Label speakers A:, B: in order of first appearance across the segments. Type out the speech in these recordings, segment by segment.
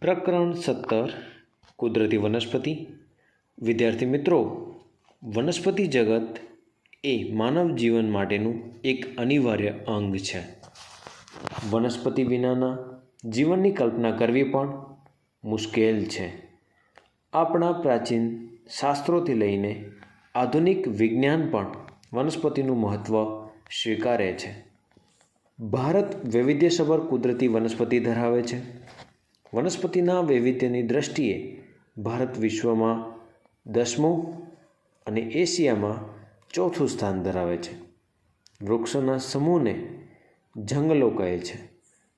A: પ્રકરણ સત્તર, કુદરતી વનસ્પતિ. વિદ્યાર્થી મિત્રો, વનસ્પતિ જગત એ માનવ જીવન માટેનું એક અનિવાર્ય અંગ છે. વનસ્પતિ વિનાના જીવનની કલ્પના કરવી પણ મુશ્કેલ છે. આપણા પ્રાચીન શાસ્ત્રોથી લઈને આધુનિક વિજ્ઞાન પણ વનસ્પતિનું મહત્ત્વ સ્વીકારે છે. ભારત વૈવિધ્યસભર કુદરતી વનસ્પતિ ધરાવે છે. વનસ્પતિના વૈવિધ્યની દ્રષ્ટિએ ભારત વિશ્વમાં દસમું અને એશિયામાં ચોથું સ્થાન ધરાવે છે. વૃક્ષોના સમૂહને જંગલો કહે છે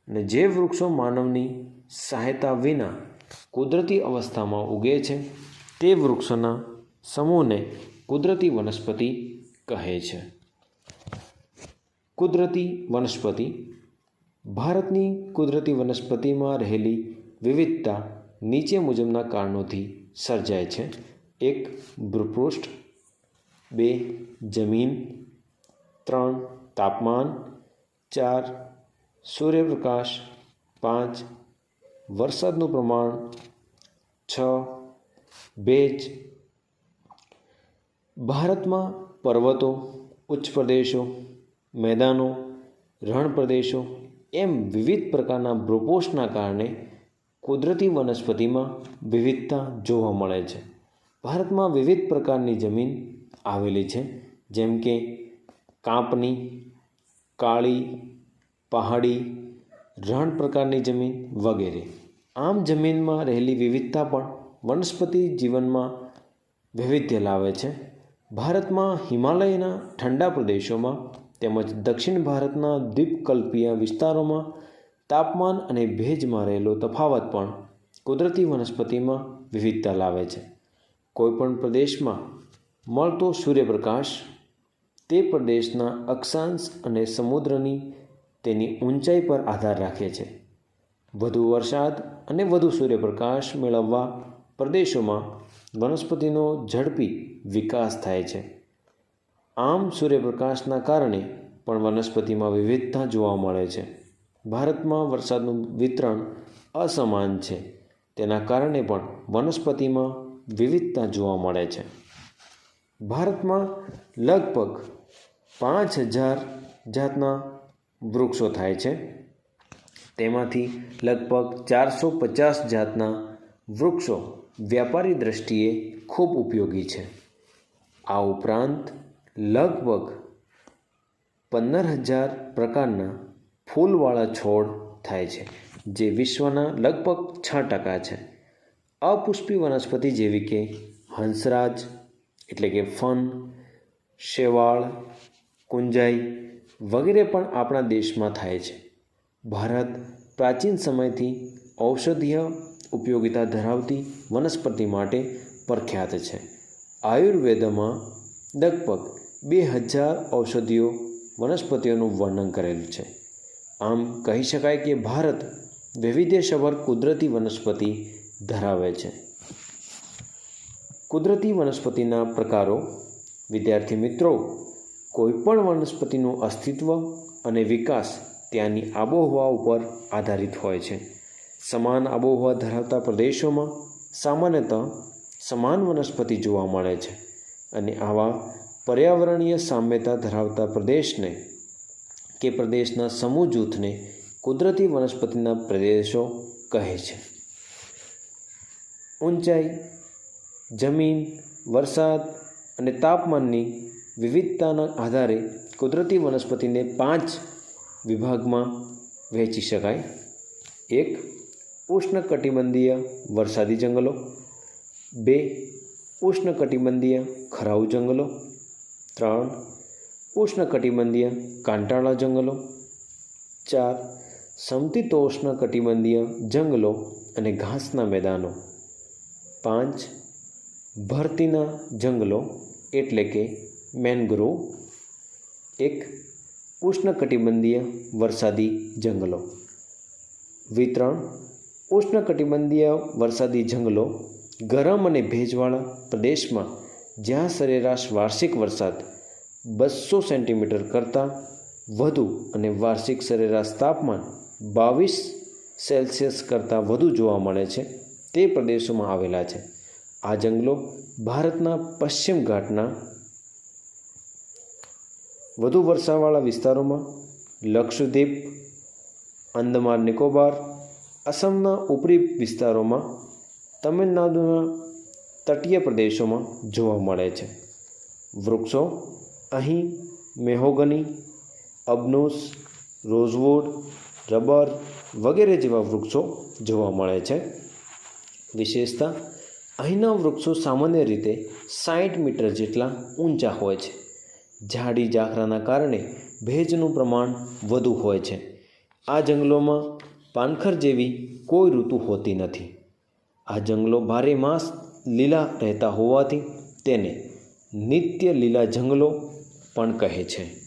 A: અને જે વૃક્ષો માનવની સહાયતા વિના કુદરતી અવસ્થામાં ઉગે છે, તે વૃક્ષોના સમૂહને કુદરતી વનસ્પતિ કહે છે. કુદરતી વનસ્પતિ ભારતની કુદરતી વનસ્પતિમાં રહેલી વિવિધતા નીચે મુજબના કારણોથી સર્જાય છે. એક, ભૂપૃષ્ઠ. બે, જમીન. ત્રણ, તાપમાન. ચાર, સૂર્યપ્રકાશ. પાંચ, વરસાદનું પ્રમાણ. છ, ભેજ. ભારતમાં પર્વતો, ઉચ્ચ પ્રદેશો, મેદાનો, રણ પ્રદેશો એમ વિવિધ પ્રકારના ભૂપોષના કારણે કુદરતી વનસ્પતિમાં વિવિધતા જોવા મળે છે. ભારતમાં વિવિધ પ્રકારની જમીન આવેલી છે, જેમ કે કાંપની કાળી, પહાડી, રણ પ્રકારની જમીન વગેરે. આમ જમીનમાં રહેલી વિવિધતા પણ વનસ્પતિ જીવનમાં વૈવિધ્ય લાવે છે. ભારતમાં હિમાલયના ઠંડા પ્રદેશોમાં તેમજ દક્ષિણ ભારતના દ્વીપકલ્પીય વિસ્તારોમાં તાપમાન અને ભેજમાં રહેલો તફાવત પણ કુદરતી વનસ્પતિમાં વિવિધતા લાવે છે. કોઈપણ પ્રદેશમાં મળતો સૂર્યપ્રકાશ તે પ્રદેશના અક્ષાંશ અને સમુદ્રની તેની ઊંચાઈ પર આધાર રાખે છે. વધુ વરસાદ અને વધુ સૂર્યપ્રકાશ મેળવવા પ્રદેશોમાં વનસ્પતિનો ઝડપી વિકાસ થાય છે. આમ સૂર્યપ્રકાશના કારણે પણ વનસ્પતિમાં વિવિધતા જોવા મળે છે. ભારતમાં વરસાદનું વિતરણ અસમાન છે. તેના કારણે પણ વનસ્પતિમાં વિવિધતા જોવા મળે છે. ભારતમાં લગભગ પાંચ હજાર જાતના વૃક્ષો થાય છે. તેમાંથી લગભગ ચારસો પચાસ જાતના વૃક્ષો વ્યાપારી દૃષ્ટિએ ખૂબ ઉપયોગી છે. આ ઉપરાંત લગભગ પંદર હજાર પ્રકારના ફૂલવાળા છોડ થાય છે, જે વિશ્વના લગભગ છ ટકા છે. અપુષ્પી વનસ્પતિ જેવી કે હંસરાજ, એટલે કે ફન, શેવાળ, કુંજાઈ વગેરે પણ આપણા દેશમાં થાય છે. ભારત પ્રાચીન સમયથી ઔષધીય ઉપયોગિતા ધરાવતી વનસ્પતિ માટે પ્રખ્યાત છે. આયુર્વેદમાં લગભગ બે હજાર ઔષધિઓ વનસ્પતિઓનું વર્ણન કરેલું છે. આમ કહી શકાય કે ભારત વૈવિધ્યસભર કુદરતી વનસ્પતિ ધરાવે છે. કુદરતી વનસ્પતિના પ્રકારો, વિદ્યાર્થી મિત્રો, કોઈપણ વનસ્પતિનું અસ્તિત્વ અને વિકાસ ત્યાંની આબોહવા ઉપર આધારિત હોય છે. સમાન આબોહવા ધરાવતા પ્રદેશોમાં સામાન્યતઃ સમાન વનસ્પતિ જોવા મળે છે અને આવા પર્યાવરણીય સામ્યતા ધરાવતા પ્રદેશને કે પ્રદેશના સમૂહ જૂથને કુદરતી વનસ્પતિના પ્રદેશો કહે છે. ઊંચાઈ, જમીન, વરસાદ અને તાપમાનની વિવિધતાના આધારે કુદરતી વનસ્પતિને પાંચ વિભાગમાં વહેંચી શકાય. એક, ઉષ્ણકટિબંધીય વરસાદી જંગલો. બે, ઉષ્ણકટિબંધીય ખરાઉ જંગલો. ત્રણ ઉષ્ણકટિબંધીય કાંટાળા જંગલો. ચાર સમશીતોષ્ણ કટિબંધીય જંગલો અને ઘાસના મેદાનો. પાંચ, ભરતીના જંગલો એટલે કે મેનગ્રોવ. એક, ઉષ્ણકટિબંધીય વરસાદી જંગલો. વિતરણ, ઉષ્ણકટિબંધીય વરસાદી જંગલો ગરમ અને ભેજવાળા પ્રદેશમાં જ્યાં સરેરાશ વાર્ષિક વરસાદ બસો સેન્ટીમીટર કરતાં વધુ અને વાર્ષિક સરેરાશ તાપમાન બાવીસ સેલ્સિયસ કરતાં વધુ જોવા મળે છે. તે પ્રદેશોમાં આવેલા છે. આ જંગલો ભારતના પશ્ચિમ ઘાટના વધુ વર્ષાવાળા વિસ્તારોમાં લક્ષદ્વીપ, અંદમાન નિકોબાર અસમના ઉપરી વિસ્તારોમાં તમિલનાડુના તટીય પ્રદેશોમાં જોવા મળે છે. વૃક્ષો અહીં મેહોગની, અબનોસ, રોઝવુડ, રબર વગેરે જેવા વૃક્ષો જોવા મળે છે. વિશેષતા, અહીંના વૃક્ષો સામાન્ય રીતે સાઠ મીટર જેટલા ઊંચા હોય છે. ઝાડી ઝાખરાના કારણે ભેજનું પ્રમાણ વધુ હોય છે. આ જંગલોમાં પાનખર જેવી કોઈ ઋતુ હોતી નથી. આ જંગલો ભારે માસ લીલા રહેતા હોવાથી તેને નિત્ય લીલા જંગલો પણ કહે છે.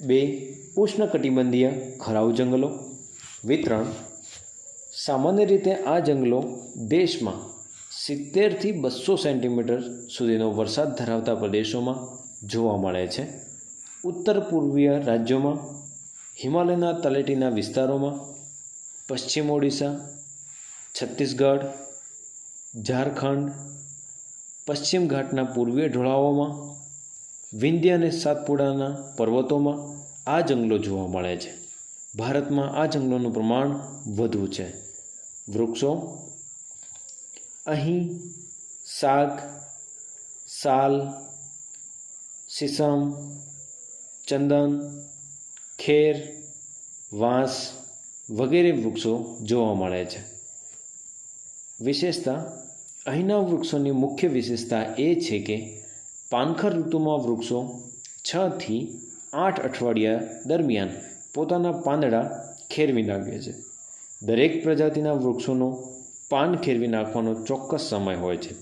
A: બે, ઉષ્ણકટિબંધીય ખરાઉ જંગલો. વિતરણ, સામાન્ય રીતે આ જંગલો દેશમાં સિત્તેરથી બસો સેન્ટીમીટર સુધીનો વરસાદ ધરાવતા પ્રદેશોમાં જોવા મળે છે. ઉત્તર પૂર્વીય રાજ્યોમાં, હિમાલયના તલેટીના વિસ્તારોમાં, પશ્ચિમ ઓડિશા, છત્તીસગઢ, ઝારખંડ પશ્ચિમ ઘાટના પૂર્વીય ઢોળાવોમાં, વિંધ્ય અને સાતપુડાના પર્વતોમાં આ જંગલો જોવા મળે છે. ભારતમાં આ જંગલોનું પ્રમાણ વધુ છે. વૃક્ષો, અહીં સાગ, સાલ સીસમ ચંદન, ખેર, વાંસ વગેરે વૃક્ષો જોવા મળે છે. વિશેષતા અહીંના વૃક્ષોની મુખ્ય વિશેષતા એ છે કે પાનખર ઋતુમાં વૃક્ષો છથી આઠ અઠવાડિયા દરમિયાન પોતાના પાંદડા ખેરવી નાખે છે. દરેક પ્રજાતિના વૃક્ષોનો પાન ખેરવી નાખવાનો ચોક્કસ સમય હોય છે.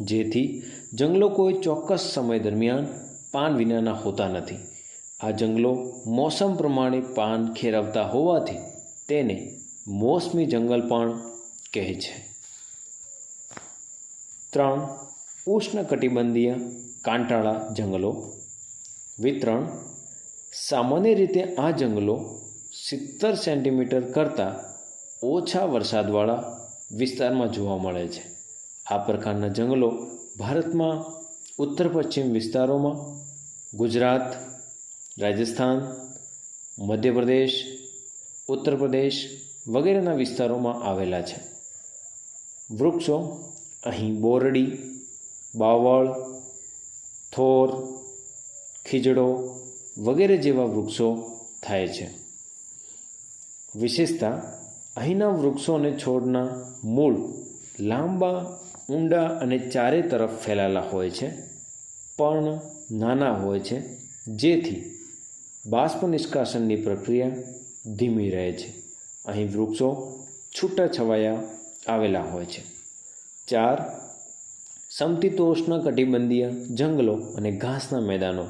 A: જેથી જંગલો કોઈ ચોક્કસ સમય દરમિયાન પાન વિનાના હોતા નથી. આ જંગલો મોસમ પ્રમાણે પાન ખેરવતા હોવાથી તેને મોસમી જંગલ પણ કહે છે. ત્રણ ઉષ્ણકટિબંધીય કાંટાળા જંગલો. વિતરણ, સામાન્ય રીતે આ જંગલો સિત્તેર સેન્ટીમીટર કરતાં ઓછા વરસાદવાળા વિસ્તારમાં જોવા મળે છે. આ પ્રકારના જંગલો ભારતમાં ઉત્તર પશ્ચિમ વિસ્તારોમાં, ગુજરાત, રાજસ્થાન, મધ્યપ્રદેશ, ઉત્તર પ્રદેશ વગેરેના વિસ્તારોમાં આવેલા છે. વૃક્ષો અહીં બોરડી, બાવળ, થોર, ખીજડો વગેરે જેવા વૃક્ષો થાય છે. વિશેષતા અહીંના વૃક્ષો અને છોડના મૂળ લાંબા, ઊંડા અને ચારે તરફ ફેલાયેલા હોય છે પણ નાના હોય છે, જેથી બાષ્પ નિષ્કાશનની પ્રક્રિયા ધીમી રહે છે. અહીં વૃક્ષો છૂટા છવાયા આવેલા હોય છે. ચાર સમશીતોષ્ણ કટિબંધીય જંગલો અને ઘાસના મેદાનો,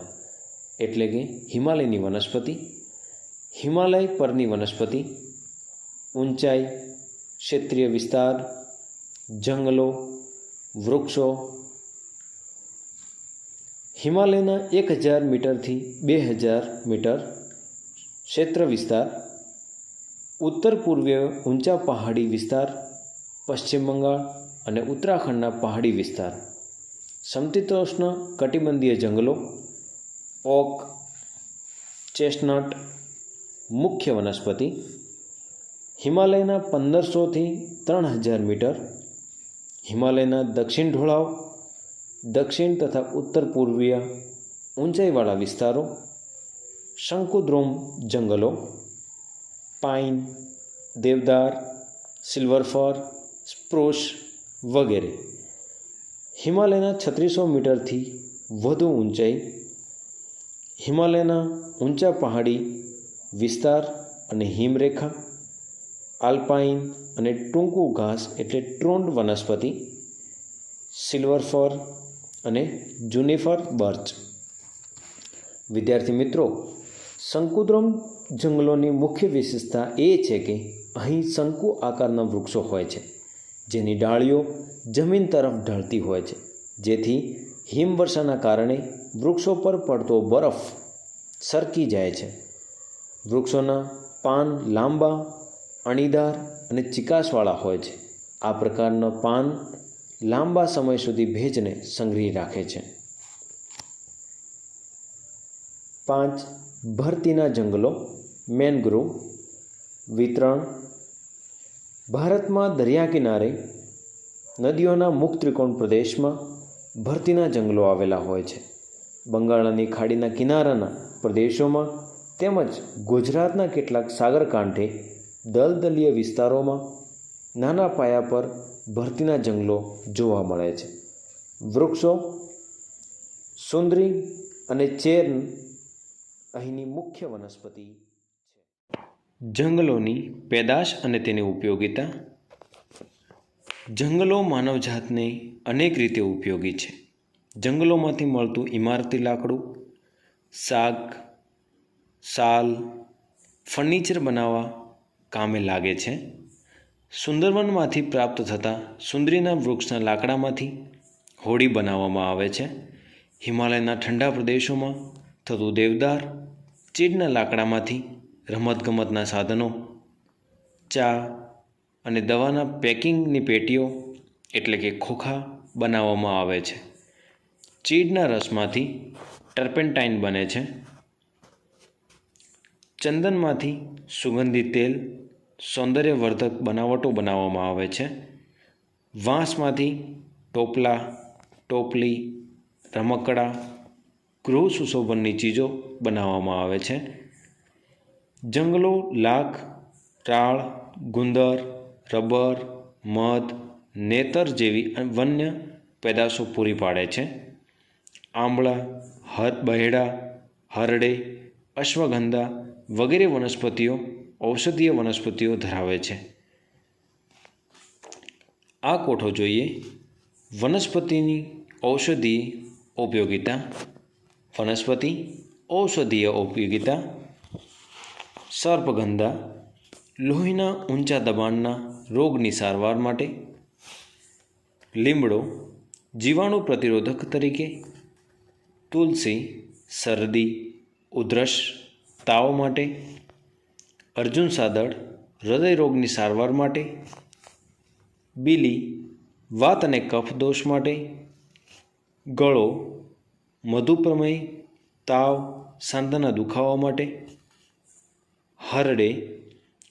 A: એટલે કે હિમાલયની વનસ્પતિ, હિમાલય પરની વનસ્પતિ, ઊંચાઈ, ક્ષેત્રીય વિસ્તાર, જંગલો, વૃક્ષો. હિમાલયના એક હજાર મીટરથી બે હજાર મીટર ક્ષેત્ર વિસ્તાર, ઉત્તર પૂર્વીય ઊંચા પહાડી વિસ્તાર, પશ્ચિમ બંગાળ અને ઉત્તરાખંડના પહાડી વિસ્તાર. સમશીતોષ્ણ કટિબંધીય જંગલો, ઓક, ચેસ્ટનટ, મુખ્ય વનસ્પતિ, હિમાલયના પંદરસોથી ત્રણ હજાર મીટર, હિમાલયના દક્ષિણ ઢોળાવ, દક્ષિણ તથા ઉત્તર પૂર્વીય ઊંચાઈવાળા વિસ્તારો, શંકુદ્રોમ જંગલો, પાઇન, દેવદાર સિલ્વર ફર સ્પ્રુસ વગેરે. હિમાલયના છત્રીસો મીટરથી વધુ ઊંચાઈ, હિમાલયના ઊંચા પહાડી વિસ્તાર અને હિમરેખા આલ્પાઇન અને ટૂંકું ઘાસ એટલે ટ્રોન્ડ વનસ્પતિ, સિલ્વર ફર અને જુનિફર બર્ચ. વિદ્યાર્થી મિત્રો, શંકુદ્રમ જંગલોની મુખ્ય વિશેષતા એ છે કે અહીં શંકુ આકારના વૃક્ષો હોય છે. જેની ડાળીઓ જમીન તરફ ઢળતી હોય છે. જેથી હિમવર્ષાના કારણે વૃક્ષો પર પડતો બરફ સરકી જાય છે. વૃક્ષોના પાન લાંબા, અણીદાર અને ચિકાસવાળા હોય છે. આ પ્રકારના પાન લાંબા સમય સુધી ભેજને સંગ્રહી રાખે છે. પાંચ, ભરતીના જંગલો, મેનગ્રોવ, વિતરણ ભારતમાં દરિયા કિનારે, નદીઓના મુખ ત્રિકોણ પ્રદેશમાં ભરતીના જંગલો આવેલા હોય છે. બંગાળની ખાડીના કિનારાના પ્રદેશોમાં તેમજ ગુજરાતના કેટલાક સાગરકાંઠે દલદલીય વિસ્તારોમાં નાના પાયા પર ભરતીના જંગલો જોવા મળે છે. વૃક્ષો, સુંદરી અને ચેર અહીંની મુખ્ય વનસ્પતિ જંગલોની પેદાશ અને તેની ઉપયોગિતા. જંગલો માનવજાતને અનેક રીતે ઉપયોગી છે. જંગલોમાંથી મળતું ઇમારતી લાકડું, શાક, સાલ, ફર્નિચર બનાવવા કામે લાગે છે. સુંદરવનમાંથી પ્રાપ્ત થતા સુંદરીના વૃક્ષના લાકડામાંથી હોડી બનાવવામાં આવે છે. હિમાલયના ઠંડા પ્રદેશોમાં થતું દેવદાર ચીડના લાકડામાંથી રમતગમતના સાધનો, ચા અને દવાના પેકિંગની પેટીઓ એટલે કે ખોખા બનાવવામાં આવે છે. ચીડના રસમાંથી ટર્પેન્ટાઇન બને છે. ચંદનમાંથી સુગંધિત તેલ, સૌંદર્યવર્ધક બનાવટો બનાવવામાં આવે છે. વાંસમાંથી ટોપલા, ટોપલી, રમકડા, ગૃહ સુશોભનની ચીજો બનાવવામાં આવે છે. જંગલો, લાખ, ટાળ, ગુંદર, રબર, મધ, નેતર જેવી વન્ય પેદાશો પૂરી પાડે છે. આંબળા હર બહેડા, હરડે, અશ્વગંધા વગેરે વનસ્પતિઓ ઔષધીય વનસ્પતિઓ ધરાવે છે. આ કોઠો જોઈએ વનસ્પતિની ઔષધીય ઉપયોગિતા, વનસ્પતિ ઔષધીય ઉપયોગિતા સર્પગંધા, લોહીના ઊંચા દબાણના રોગની સારવાર માટે, લીમડો, જીવાણુ પ્રતિરોધક તરીકે, તુલસી, શરદી, ઉધરસ, તાવ માટે, અર્જુન સાદળ, હૃદય રોગની સારવાર માટે, બીલી, વાત અને કફ દોષ માટે, ગળો મધુપ્રમેય તાવ, સાંધાના દુખાવા માટે હરડે,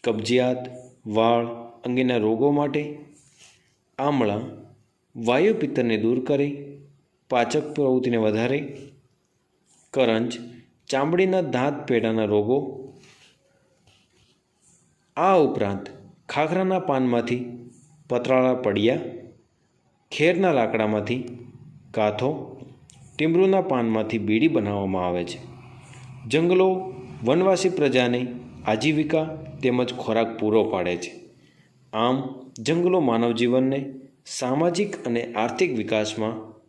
A: કબજિયાત, વાળ અંગેના રોગો માટે આમળા વાયુ પિત્તને દૂર કરે, પાચક પ્રવૃત્તિને વધારે, કરંજ, ચામડીના દાંત પેડાના રોગો, આ ઉપરાંત ખાખરાના પાનમાંથી પતરાળા પડિયા, ખેરના લાકડામાંથી કાથો, ટીમરૂના પાનમાંથી બીડી બનાવવામાં આવે છે. જંગલો, વનવાસી પ્રજાને આજીવિકા તેમજ ખોરાક પૂરો પાડે છે. આમ, જંગલો માનવ જીવનને સામાજિક અને આર્થિક વિકાસમાં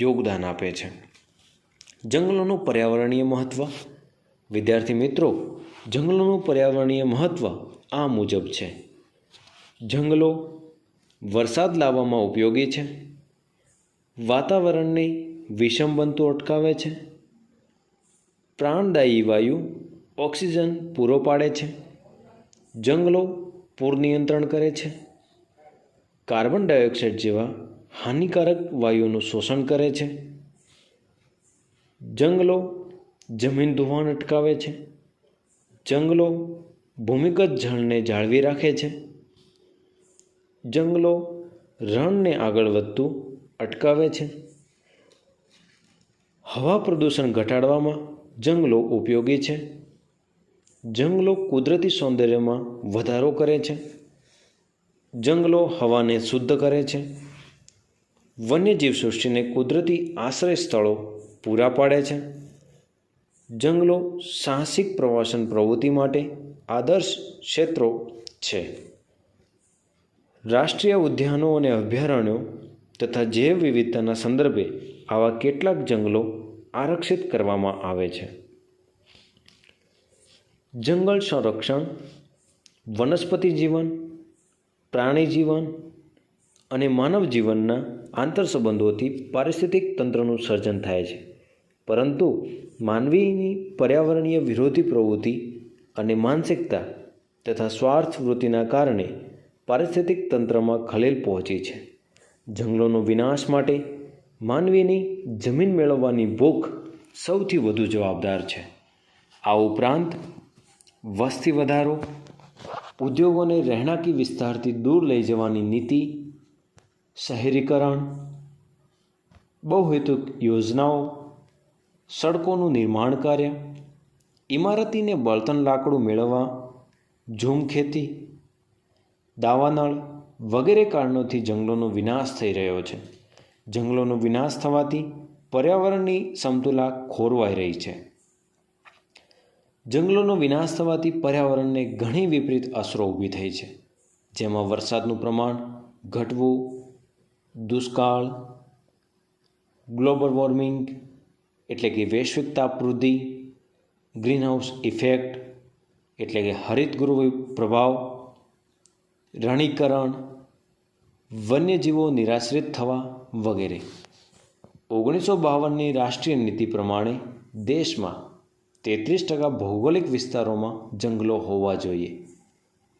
A: યોગદાન આપે છે. જંગલોનું પર્યાવરણીય મહત્ત્વ વિદ્યાર્થી મિત્રો, જંગલોનું પર્યાવરણીય મહત્ત્વ આ મુજબ છે. જંગલો વરસાદ લાવવામાં ઉપયોગી છે. વાતાવરણની વિષમ બનતું અટકાવે છે. પ્રાણદાયી વાયુ ઓક્સિજન પૂરો પાડે છે. જંગલો પૂર નિયંત્રણ કરે છે. કાર્બન ડાયોક્સાઇડ જેવા હાનિકારક વાયુઓનું શોષણ કરે છે. જંગલો જમીન ધોવાણ અટકાવે છે. જંગલો ભૂમિગત જળને જાળવી રાખે છે. જંગલો રણને આગળ વધતું અટકાવે છે. હવા પ્રદૂષણ ઘટાડવામાં જંગલો ઉપયોગી છે. જંગલો કુદરતી સૌંદર્યમાં વધારો કરે છે. જંગલો હવાને શુદ્ધ કરે છે. વન્યજીવ સૃષ્ટિને કુદરતી આશ્રય સ્થળો પૂરા પાડે છે. જંગલો સાહસિક પ્રવાસન પ્રવૃત્તિ માટે આદર્શ ક્ષેત્રો છે. રાષ્ટ્રીય ઉદ્યાનો અને અભયારણ્યો તથા જૈવ વિવિધતાના સંદર્ભે આવા કેટલાક જંગલો આરક્ષિત કરવામાં આવે છે. જંગલ સંરક્ષણ, વનસ્પતિ જીવન, પ્રાણી જીવન અને માનવ જીવનના આંતરસંબંધોથી પારિસ્થિતિક તંત્રનું સર્જન થાય છે. પરંતુ માનવીની પર્યાવરણીય વિરોધી પ્રવૃત્તિ અને માનસિકતા તથા સ્વાર્થ વૃત્તિના કારણે પારિસ્થિતિક તંત્રમાં ખલેલ પહોંચી છે. જંગલોનો વિનાશ માટે માનવીની જમીન મેળવવાની ભૂખ સૌથી વધુ જવાબદાર છે. આ ઉપરાંત વસ્તી વધારો, ઉદ્યોગોને રહેણાંકી વિસ્તારથી દૂર લઈ જવાની નીતિ, શહેરીકરણ, બહુહેતુક યોજનાઓ, સડકોનું નિર્માણ કાર્ય, ઇમારતીને બળતણ લાકડું મેળવવા, ઝૂમ ખેતી, દાવાનળ વગેરે કારણોથી જંગલોનો વિનાશ થઈ રહ્યો છે. જંગલોનો વિનાશ થવાથી પર્યાવરણની સમતુલા ખોરવાઈ રહી છે. જંગલોનો વિનાશ થવાથી પર્યાવરણને ઘણી વિપરીત અસરો ઊભી થઈ છે. જેમાં વરસાદનું પ્રમાણ, ઘટવું, દુષ્કાળ, ગ્લોબલ વોર્મિંગ એટલે કે વૈશ્વિક તાપવૃદ્ધિ ગ્રીનહાઉસ ઇફેક્ટ એટલે કે હરિતગૃહ પ્રભાવ, રણીકરણ, વન્યજીવો નિરાશ્રિત થવા વગેરે. ઓગણીસો બાવનની રાષ્ટ્રીય નીતિ પ્રમાણે દેશમાં તેત્રીસ ટકા ભૌગોલિક વિસ્તારોમાં જંગલો હોવા જોઈએ.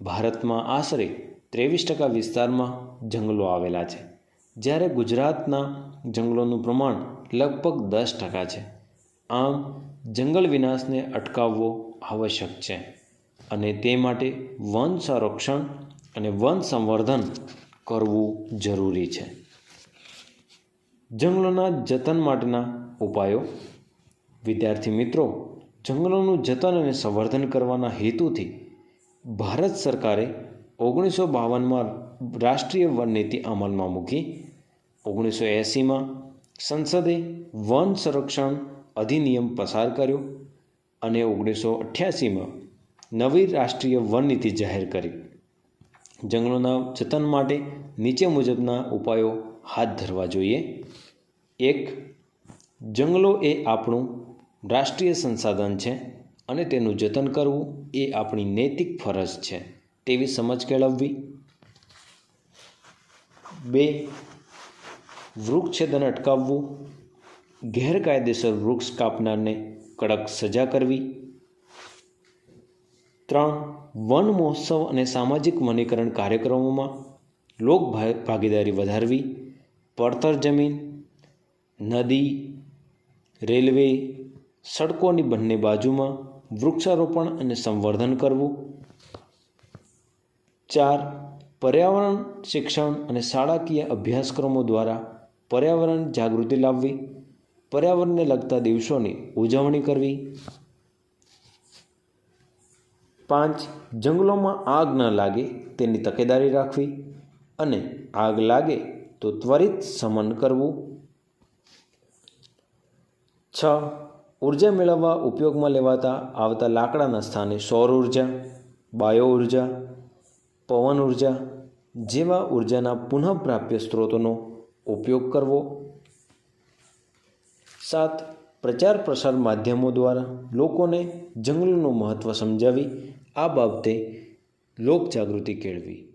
A: ભારતમાં આશરે ત્રેવીસ ટકા વિસ્તારમાં જંગલો આવેલા છે, જ્યારે ગુજરાતના જંગલોનું પ્રમાણ લગભગ દસ ટકા છે. આમ, જંગલ વિનાશને અટકાવવો આવશ્યક છે અને તે માટે વન સંરક્ષણ અને વન સંવર્ધન કરવું જરૂરી છે. જંગલોના જતન માટેના ઉપાયો? વિદ્યાર્થી મિત્રો જંગલોનું જતન અને સંવર્ધન કરવાના હેતુથી ભારત સરકારે ઓગણીસો બાવનમાં રાષ્ટ્રીય વન નીતિ અમલમાં મૂકી. ઓગણીસો એંસીમાં સંસદે વન સંરક્ષણ અધિનિયમ પસાર કર્યો અને ઓગણીસો અઠ્યાસીમાં નવી રાષ્ટ્રીય વન નીતિ જાહેર કરી. જંગલોના જતન માટે નીચે મુજબના ઉપાયો હાથ ધરવા જોઈએ. એક, જંગલો એ આપણું રાષ્ટ્રીય સંસાધન છે અને તેનું જતન કરવું એ આપણી નૈતિક ફરજ છે. તેવી સમજ કેળવવી. બે, વૃક્ષછેદન અટકાવવું. ગેરકાયદેસર વૃક્ષ કાપનારને કડક સજા કરવી. ત્રણ, વન મહોત્સવ અને સામાજિક વનીકરણ કાર્યક્રમોમાં લોક ભાગીદારી વધારવી. પડતર જમીન, નદી, રેલવે સડકોની બંને બાજુમાં વૃક્ષારોપણ અને સંવર્ધન કરવું. ચાર, પર્યાવરણ શિક્ષણ અને શાળાકીય અભ્યાસક્રમો દ્વારા પર્યાવરણ જાગૃતિ લાવવી. પર્યાવરણને લગતા દિવસોની ઉજવણી કરવી. પાંચ, જંગલોમાં આગ ન લાગે તેની તકેદારી રાખવી અને આગ લાગે તો ત્વરિત શમન કરવું. છ ઊર્જા મેળવવા ઉપયોગમાં લેવાતા આવતા લાકડાના સ્થાને સૌર ઊર્જા, બાયો ઊર્જા, પવન ઊર્જા જેવા ઉર્જાના પુનઃપ્રાપ્ય સ્ત્રોતોનો ઉપયોગ કરવો. સાત, પ્રચાર પ્રસાર માધ્યમો દ્વારા લોકોને જંગલોનું મહત્ત્વ સમજાવી આ બાબતે લોકજાગૃતિ કેળવી.